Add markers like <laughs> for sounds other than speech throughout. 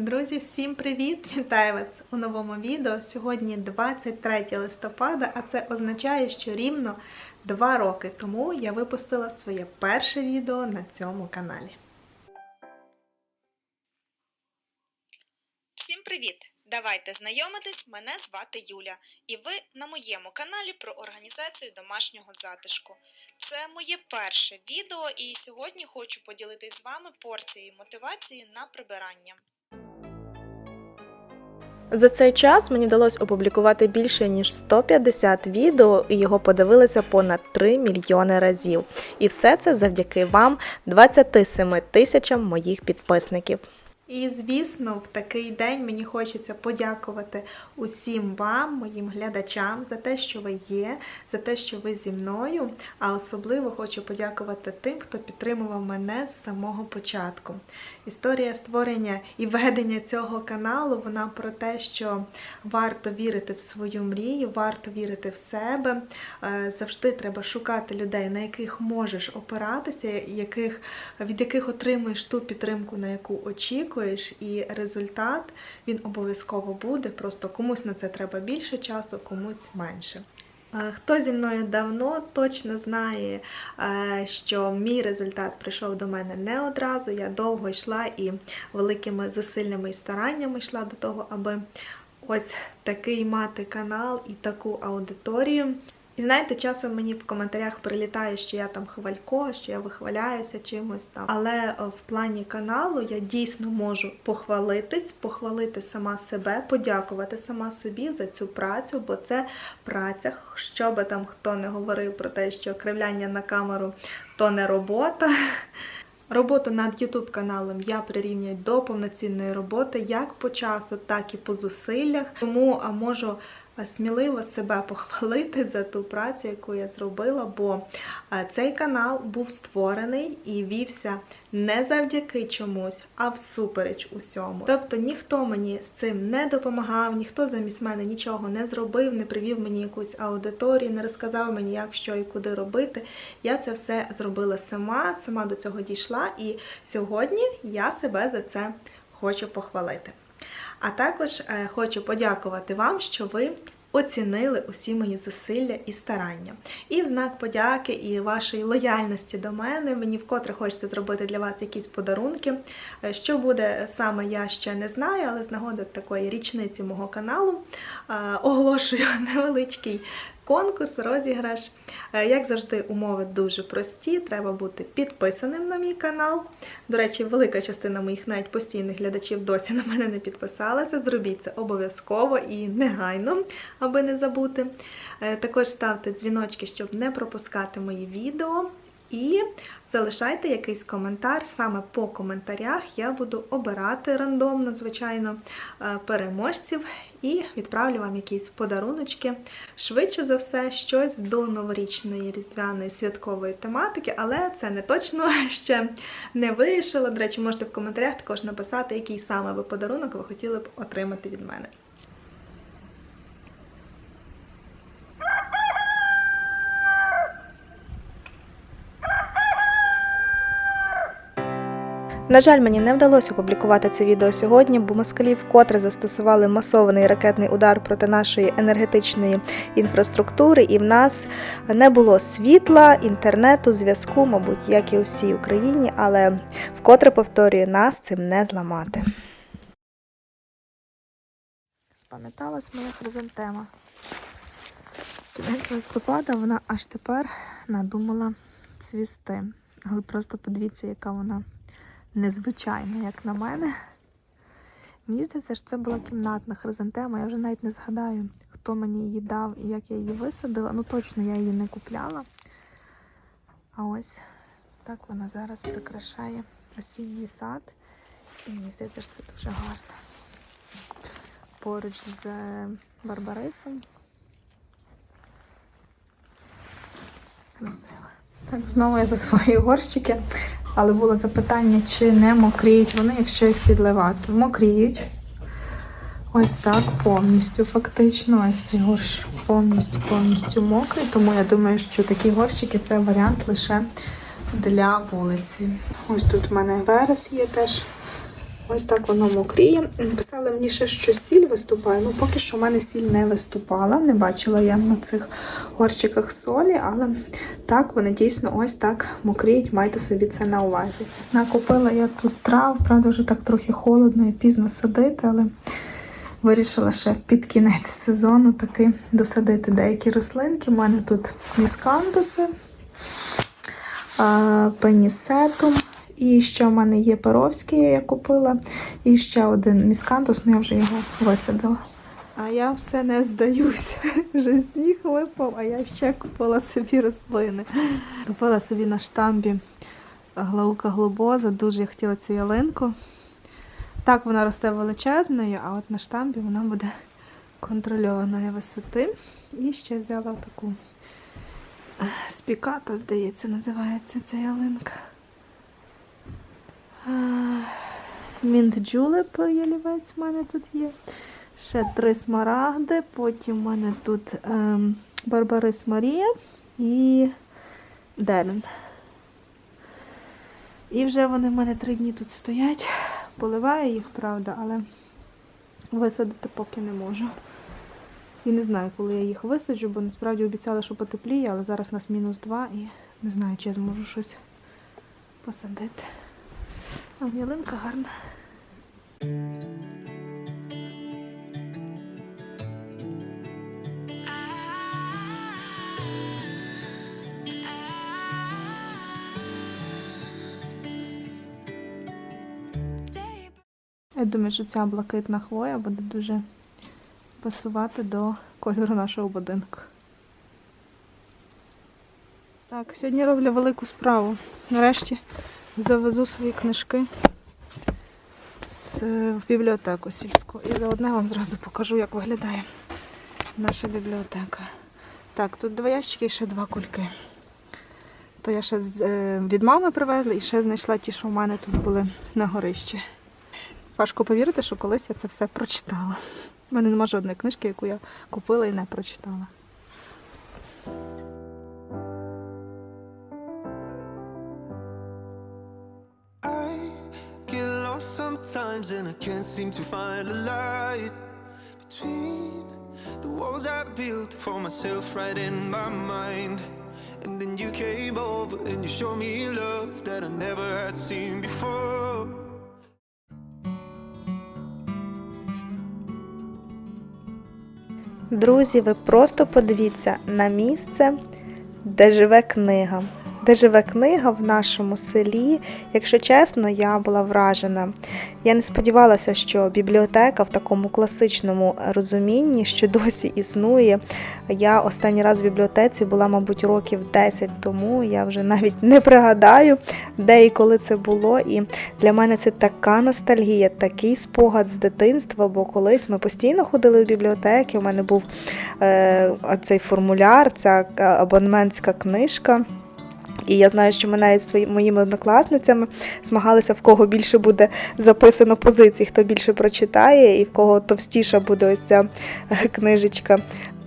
Друзі, всім привіт! Вітаю вас у новому відео. Сьогодні 23 листопада, а це означає, що рівно 2 роки тому я випустила своє перше відео на цьому каналі. Всім привіт! Давайте знайомитись. Мене звати Юля, і ви на моєму каналі про організацію домашнього затишку. Це моє перше відео, і сьогодні хочу поділитись з вами порцією мотивації на прибирання. За цей час мені вдалося опублікувати більше ніж 150 відео, і його подивилися понад 3 мільйони разів. І все це завдяки вам, 27 тисячам моїх підписників. І звісно, в такий день мені хочеться подякувати усім вам, моїм глядачам, за те, що ви є, за те, що ви зі мною. А особливо хочу подякувати тим, хто підтримував мене з самого початку. Історія створення і ведення цього каналу вона про те, що варто вірити в свою мрію, варто вірити в себе. Е, Завжди треба шукати людей, на яких можеш опиратися, яких, від яких отримуєш ту підтримку, на яку очікуєш, і результат він обов'язково буде. Просто комусь на це треба більше часу, комусь менше. Хто зі мною давно точно знає, е, що мій результат прийшов до мене не одразу. Я довго йшла і великими зусиллями і стараннями йшла до того, аби ось такий мати канал і таку аудиторію. І знаєте, часом мені в коментарях прилітає, що я там хвалько, що я вихваляюся чимось там. Але е, в плані каналу я дійсно можу похвалитись, похвалити сама себе, подякувати сама собі за цю працю, бо це праця. Що би там хто не говорив про те, що кривляння на камеру то не робота. Роботу над YouTube каналом я прирівнюю до повноцінної роботи як по часу, так і по зусиллях. Тому можу сміливо себе похвалити за ту працю, яку я зробила, бо цей канал був створений і вівся не завдяки чомусь, а всупереч усьому. Тобто ніхто мені з цим не допомагав, ніхто замість мене нічого не зробив, не привів мені якусь аудиторію, не розказав мені, як що і куди робити. Я це все зробила сама, сама до цього дійшла, і сьогодні я себе за це хочу похвалити. А також е, хочу подякувати вам, що ви оцінили усі мої зусилля і старання. І в знак подяки і вашої лояльності до мене мені вкотре хочеться зробити для вас якісь подарунки. Е, Що буде саме, я ще не знаю, але з нагоди такої річниці мого каналу е, оголошую <laughs> невеличкий конкурс, розіграш. Е, Як завжди, умови дуже прості. Треба бути підписаним на мій канал. До речі, велика частина моїх навіть постійних глядачів досі на мене не підписалася. Зробіть це обов'язково і негайно, аби не забути. Е, Також ставте дзвіночки, щоб не пропускати мої відео. І залишайте якийсь коментар. Саме по коментарях я буду обирати рандомно, звичайно, е, переможців і відправлю вам якісь подаруночки. Швидше за все, щось до новорічної різдвяної святкової тематики, але це не точно <laughs> ще не вирішила. До речі, можете в коментарях також написати, який саме ви подарунок ви хотіли б отримати від мене. На жаль, мені не вдалося опублікувати це відео сьогодні, бо москалі вкотре застосували масований ракетний удар проти нашої енергетичної інфраструктури, і в нас не було світла, інтернету, зв'язку, мабуть, як і у всій Україні, але вкотре повторюю, нас цим не зламати. Спам'яталась моя хризантема. Кінець листопада вона аж тепер надумала цвісти. Але просто подивіться, яка вона незвичайна, як на мене. Мені здається, що це була кімнатна хризантема. Я вже навіть не згадаю, хто мені її дав і як я її висадила. Ну, точно я її не купляла. А ось так вона зараз прикрашає осінній сад. І мені здається, що це дуже гарно. Поруч з Барбарисом. Красиво. Так, знову я за свої горщики. Але було запитання, чи не мокріють вони, якщо їх підливати. Мокріють. Ось так повністю, фактично. Ось цей горщик повністю повністю мокрий. Тому я думаю, що такі горщики це варіант лише для вулиці. Ось тут в мене верес є теж Ось так воно мокріє. Писали мені ще, що сіль виступає. Ну, поки що в мене сіль не виступала. Не бачила я на цих горщиках солі, але так, вони дійсно ось так мокріють. Майте собі це на увазі. Накупила я тут трав, правда, вже так трохи холодно і пізно садити, але вирішила ще під кінець сезону таки досадити деякі рослинки. У мене тут міскантуси, а, пенісетум. І ще в мене є перовський, я купила. І ще один міскантус, ну я вже його висадила. А я все не здаюсь. <laughs> Вже сніг випав, а я ще купила собі рослини. Купила собі на штамбі глаука глобоза. Дуже я хотіла цю ялинку. Так вона росте величезною, а от на штамбі вона буде контрольованої висоти. І ще взяла таку е, спіката, здається, називається ця ялинка. Мінт джулеп ялівець в мене тут є. Ще три смарагди. Потім в мене тут ем, Барбарис Марія і Делен. І вже вони в мене три дні тут стоять. Поливаю їх, правда, але висадити поки не можу. І не знаю, коли я їх висаджу, бо насправді обіцяла, що потепліє, але зараз нас мінус два і не знаю, чи я зможу щось посадити. А ялинка гарна. Я думаю, що ця блакитна хвоя буде дуже пасувати до кольору нашого будинку. Так, сьогодні роблю велику справу. Нарешті завезу свої книжки в бібліотеку сільську. І заодне вам зразу покажу, як виглядає наша бібліотека. Так, тут два ящики і ще два кульки. То я ще е, від мами привезла і ще знайшла ті, що в мене тут були на горищі. Важко повірити, що колись я це все прочитала. У мене немає жодної книжки, яку я купила і не прочитала. Sometimes and I can't seem to find a light between the walls I built for myself right in my mind. And then you came over and you showed me love that I never had seen before. Друзі, ви просто подивіться на місце, де живе книга. Де живе книга в нашому селі. Якщо чесно, я була вражена. Я не сподівалася, що бібліотека в такому класичному розумінні, що досі існує. Я останній раз в бібліотеці була, мабуть, років 10 тому. Я вже навіть не пригадаю, де і коли це було. І для мене це така ностальгія, такий спогад з дитинства, бо колись ми постійно ходили в бібліотеки. У мене був е, цей формуляр, ця е, абонементська книжка. І я знаю, що ми навіть своїми моїми однокласницями змагалися, в кого більше буде записано позицій, хто більше прочитає, і в кого товстіша буде ось ця <laughs> книжечка.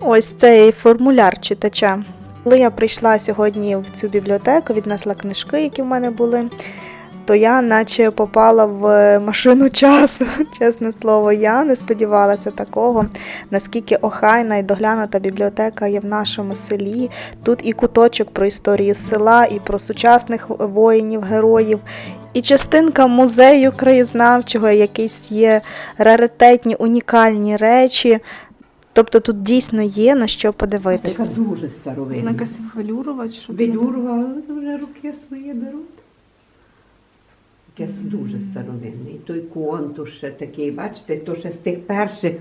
Ось цей формуляр читача. Коли я прийшла сьогодні в цю бібліотеку, віднесла книжки, які в мене були, то я наче попала в машину часу. <laughs> Чесне слово, я не сподівалася такого, наскільки охайна і доглянута бібліотека є в нашому селі. Тут і куточок про історію села, і про сучасних воїнів, героїв, і частинка музею краєзнавчого, якісь є раритетні, унікальні речі. Тобто тут дійсно є на що подивитись. Така дуже Це старовинна. якась велюрова чи що? це? Велюрова, вже руки свої беруть. Якесь дуже старовинне. І той контур ще такий, бачите, то ще з тих перших,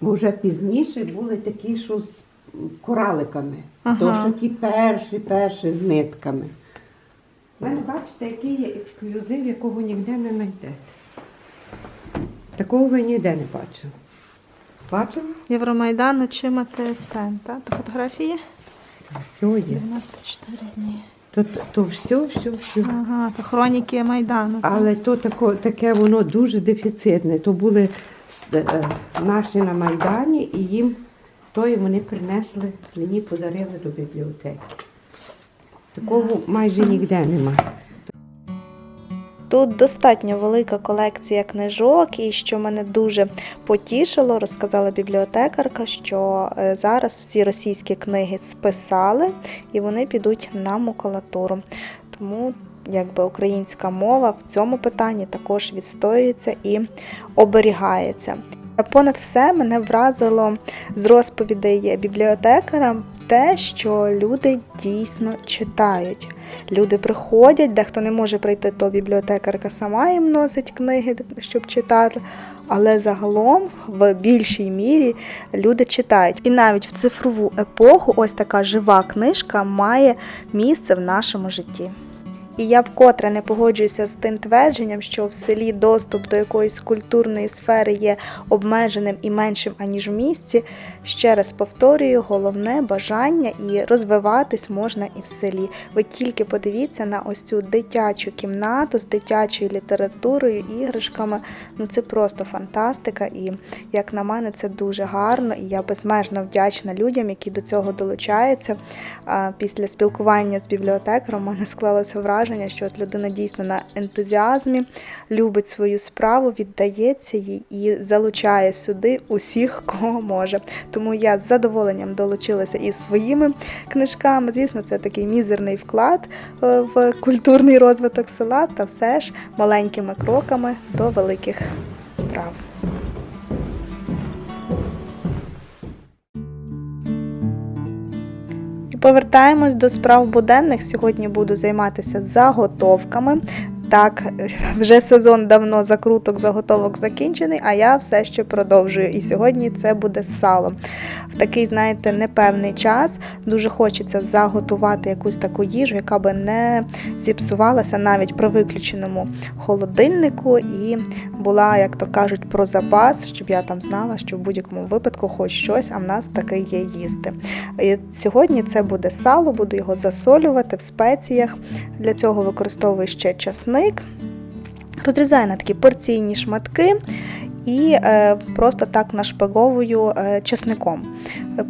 бо вже пізніше були такі, що з кораликами. Ага. То що ті перші, перші з нитками. У мене, бачите, який є ексклюзив, якого ніде не знайдете. Такого ви ніде не бачили. Бачили? Євромайдан очима ТСН, так? То фотографії? Все є. 94 дні. То, то все, все, все. Ага, то хроніки Майдану. Але то тако, таке воно дуже дефіцитне. То були е, наші на Майдані, і їм то вони принесли, мені подарили до бібліотеки. Такого майже ніде немає. Тут достатньо велика колекція книжок, і що мене дуже потішило, розказала бібліотекарка, що е, зараз всі російські книги списали і вони підуть на макулатуру. Тому якби українська мова в цьому питанні також відстоюється і оберігається. Понад все мене вразило з розповідей бібліотекара те, що люди дійсно читають. Люди приходять, дехто не може прийти, то бібліотекарка сама їм носить книги, щоб читати. Але загалом в більшій мірі люди читають. І навіть в цифрову епоху ось така жива книжка має місце в нашому житті. І я вкотре не погоджуюся з тим твердженням, що в селі доступ до якоїсь культурної сфери є обмеженим і меншим, аніж в місті. Ще раз повторюю, головне бажання і розвиватись можна і в селі. Ви тільки подивіться на ось цю дитячу кімнату з дитячою літературою, іграшками. Ну це просто фантастика. І як на мене, це дуже гарно. І я безмежно вдячна людям, які до цього долучаються. Після спілкування з бібліотекаром у мене склалося враження, що от людина дійсно на ентузіазмі любить свою справу, віддається їй і залучає сюди усіх, кого може. Тому я з задоволенням долучилася із своїми книжками. Звісно, це такий мізерний вклад е, в культурний розвиток села, та все ж маленькими кроками до великих справ. Повертаємось до справ буденних. Сьогодні буду займатися заготовками. Так, вже сезон давно закруток, заготовок закінчений, а я все ще продовжую. І сьогодні це буде сало. В такий, знаєте, непевний час дуже хочеться заготувати якусь таку їжу, яка би не зіпсувалася навіть при виключеному холодильнику, і була, як то кажуть, про запас, щоб я там знала, що в будь-якому випадку хоч щось, а в нас таке є їсти. І сьогодні це буде сало, буду його засолювати в спеціях. Для цього використовую ще часник. Розрізаю на такі порційні шматки і е, просто так нашпиговую е, чесником.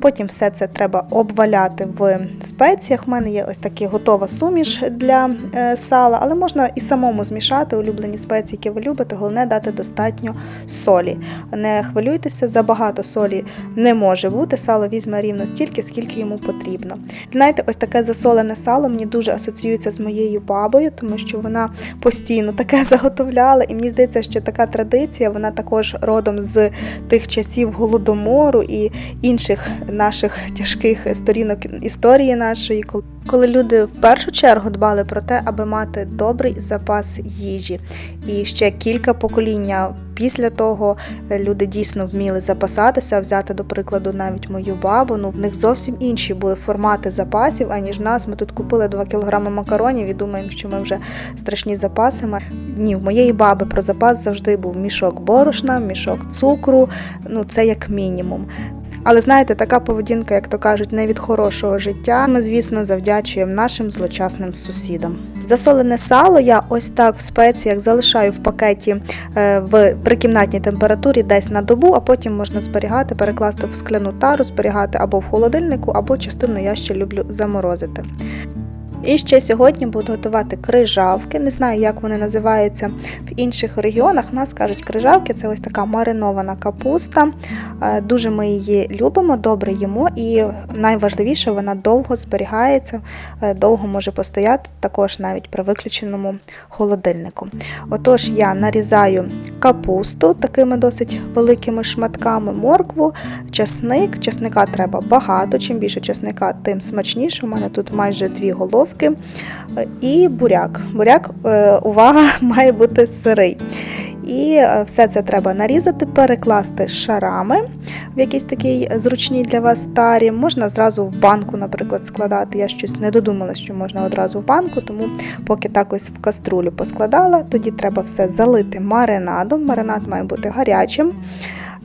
Потім все це треба обваляти в спеціях. У мене є ось така готова суміш для е, сала, але можна і самому змішати улюблені спеції, які ви любите. Головне дати достатньо солі. Не хвилюйтеся, забагато солі не може бути. Сало візьме рівно стільки, скільки йому потрібно. Знаєте, ось таке засолене сало мені дуже асоціюється з моєю бабою, тому що вона постійно таке <laughs> заготовляла, і мені здається, що така традиція, вона також родом з тих часів голодомору і інших наших тяжких сторінок історії нашої, коли люди в першу чергу дбали про те, аби мати добрий запас їжі. І ще кілька покоління після того е, люди дійсно вміли запасатися, взяти до прикладу навіть мою бабу. Ну в них зовсім інші були формати запасів, аніж нас. Ми тут купили 2 кілограми макаронів і думаємо, що ми вже страшні запаси. Ні, в моєї баби про запас завжди був мішок борошна, мішок цукру. Ну це як мінімум. Але знаєте, така поведінка, як то кажуть, не від хорошого життя. Ми, звісно, завдячуємо нашим злочасним сусідам. Засолене сало я ось так в спеціях залишаю в пакеті е, в прикімнатній температурі десь на добу, а потім можна зберігати, перекласти в скляну тару, зберігати або в холодильнику, або частину я ще люблю заморозити. І ще сьогодні буду готувати крижавки. Не знаю, як вони називаються в інших регіонах. Нас кажуть, крижавки це ось така маринована капуста. Е, Дуже ми її любимо, добре їмо, і найважливіше, вона довго зберігається, е, довго може постояти, також навіть при виключеному холодильнику. Отож, я нарізаю капусту такими досить великими шматками, моркву, часник. Часника треба багато. Чим більше часника, тим смачніше. У мене тут майже дві головки. Е, І буряк. Буряк, е, увага, <laughs> має бути сирий. І е, все це треба нарізати, перекласти шарами в якийсь такий зручній для вас тарі. Можна зразу в банку, наприклад, складати. Я щось не додумала, що можна одразу в банку, тому поки так ось в каструлю поскладала, тоді треба все залити маринадом. Маринад має бути гарячим.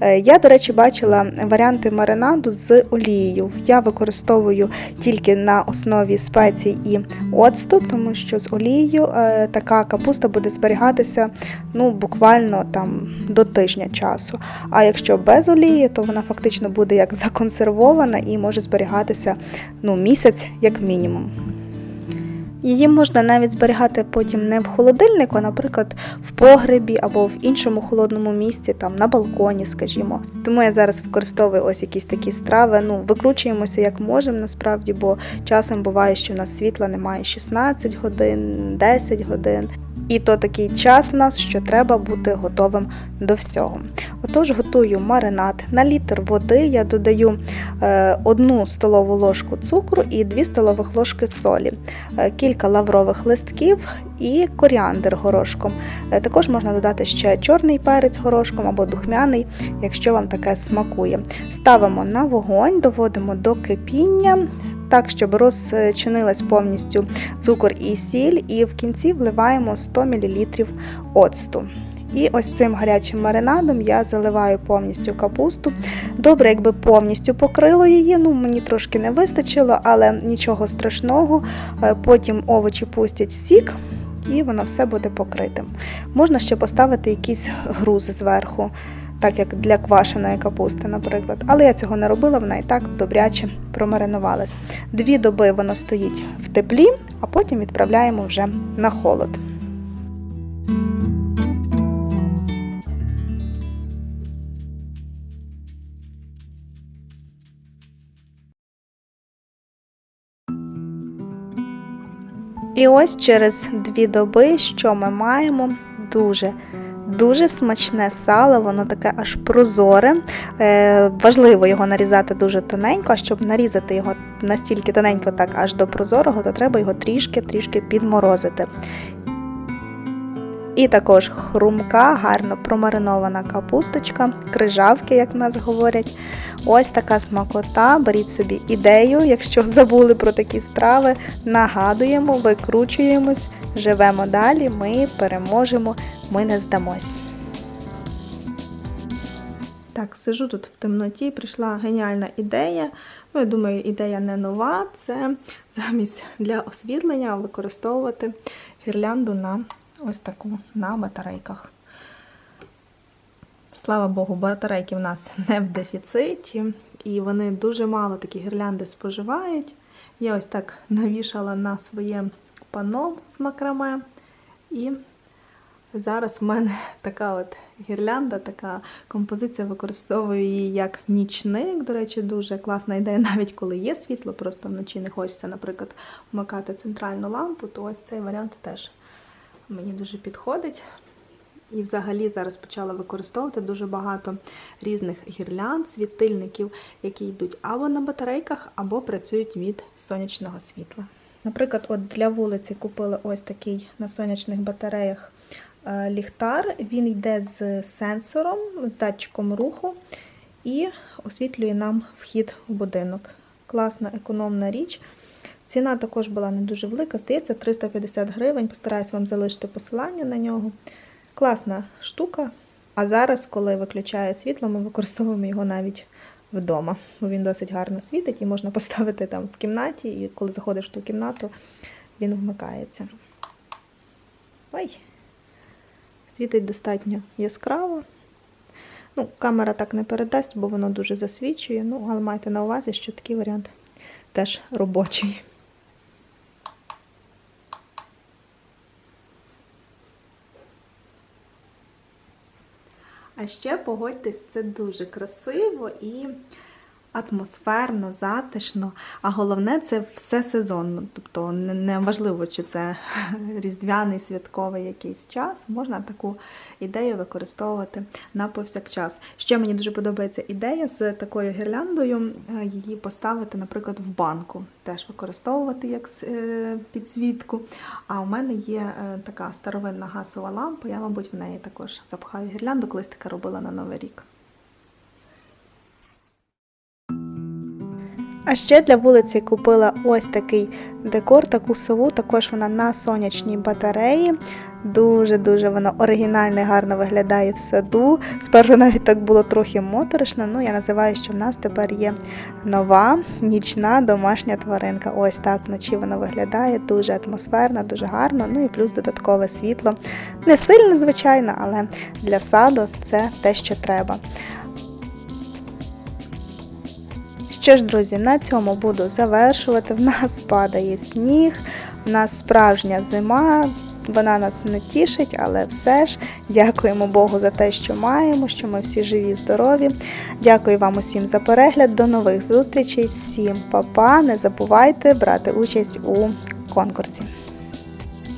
Е, Я, до речі, бачила варіанти маринаду з олією. Я використовую тільки на основі спецій і оцту, тому що з олією е, така капуста буде зберігатися ну, буквально там до тижня часу. А якщо без олії, то вона фактично буде як законсервована і може зберігатися ну, місяць як мінімум. Її можна навіть зберігати потім не в холодильнику, а, наприклад, в погребі або в іншому холодному місці, там на балконі, скажімо. Тому я зараз використовую ось якісь такі страви. Ну, викручуємося як можемо насправді, бо часом буває, що в нас світла немає 16 годин, 10 годин. І то такий час в нас, що треба бути готовим до всього. Отож, готую маринад. На літр води я додаю е, одну столову ложку цукру і 2 столових ложки солі, е, кілька лаврових листків і коріандр горошком. Е, Також можна додати ще чорний перець горошком або духмяний, якщо вам таке смакує. Ставимо на вогонь, доводимо до кипіння. Так, щоб розчинилась повністю цукор і сіль, і в кінці вливаємо 100 мл оцту. І ось цим гарячим маринадом я заливаю повністю капусту. Добре, якби повністю покрило її, ну мені трошки не вистачило, але нічого страшного. Е, Потім овочі пустять сік, і воно все буде покритим. Можна ще поставити якийсь груз зверху, так як для квашеної капусти, наприклад. Але я цього не робила, вона і так добряче промаринувалась. Дві доби воно стоїть в теплі, а потім відправляємо вже на холод. І ось через дві доби, що ми маємо, дуже Дуже смачне сало, воно таке аж прозоре. Е, важливо його нарізати дуже тоненько, а щоб нарізати його настільки тоненько, так аж до прозорого, то треба його трішки-трішки підморозити. І також хрумка, гарно промаринована капусточка, крижавки, як в нас говорять. Ось така смакота. Беріть собі ідею, якщо <laughs> забули про такі страви. Нагадуємо, викручуємось, живемо далі, ми переможемо, ми не здамось. Так, сижу тут в темноті, прийшла геніальна ідея. Ну, я думаю, ідея не нова. Це замість для освітлення використовувати гірлянду на ось таку на батарейках. Слава Богу, батарейки в нас <laughs> не в дефіциті, і вони дуже мало такі гірлянди споживають. Я ось так навішала на своє пано з макраме. І зараз в мене <laughs> така от гірлянда, така композиція, використовую її як нічник. До речі, дуже класна ідея, <laughs> навіть коли є світло, просто вночі не хочеться, наприклад, вмикати центральну лампу, то ось цей варіант теж мені дуже підходить. І взагалі зараз почала використовувати дуже багато різних гірлянд, світильників, які йдуть або на батарейках, або працюють від сонячного світла. Наприклад, от для вулиці купила ось такий на сонячних батареях е, ліхтар. Він йде з сенсором, з датчиком руху і освітлює нам вхід в будинок. Класна економна річ. Ціна також була не дуже велика, здається, 350 гривень. Постараюсь вам залишити посилання на нього. Класна штука. А зараз, коли виключає світло, ми використовуємо його навіть вдома. Бо він досить гарно світить і можна поставити там в кімнаті, і коли заходиш в ту кімнату, він вмикається. Ой, світить достатньо яскраво. Ну, камера так не передасть, бо воно дуже засвічує. Ну, але майте на увазі, що такий варіант теж робочий. А ще погодьтесь, це дуже красиво і атмосферно, затишно. А головне, це все сезонно. Тобто не- важливо, чи це <laughs> різдвяний святковий якийсь час. Можна таку ідею використовувати на повсякчас. Ще мені дуже подобається ідея з такою гірляндою, е, її поставити, наприклад, в банку, теж використовувати як е, підсвітку. А у мене є е, така старовинна гасова лампа, я, мабуть, в неї також запхаю гірлянду, колись таке робила на Новий рік. А ще для вулиці купила ось такий декор, таку сову, також вона на сонячній батареї. Дуже-дуже вона оригінально і гарно виглядає в саду. Спершу навіть так було трохи моторошно. Ну, я називаю, що в нас тепер є нова нічна домашня тваринка. Ось так вночі вона виглядає, дуже атмосферна, дуже гарно. Ну і плюс додаткове світло. Не сильне, звичайно, але для саду це те, що треба. Що ж, друзі, на цьому буду завершувати. В нас падає сніг, У нас справжня зима, вона нас не тішить, але все ж дякуємо Богу за те, що маємо, що ми всі живі, здорові. Дякую вам усім за перегляд. До нових зустрічей. Всім па-па. Не забувайте брати участь у конкурсі.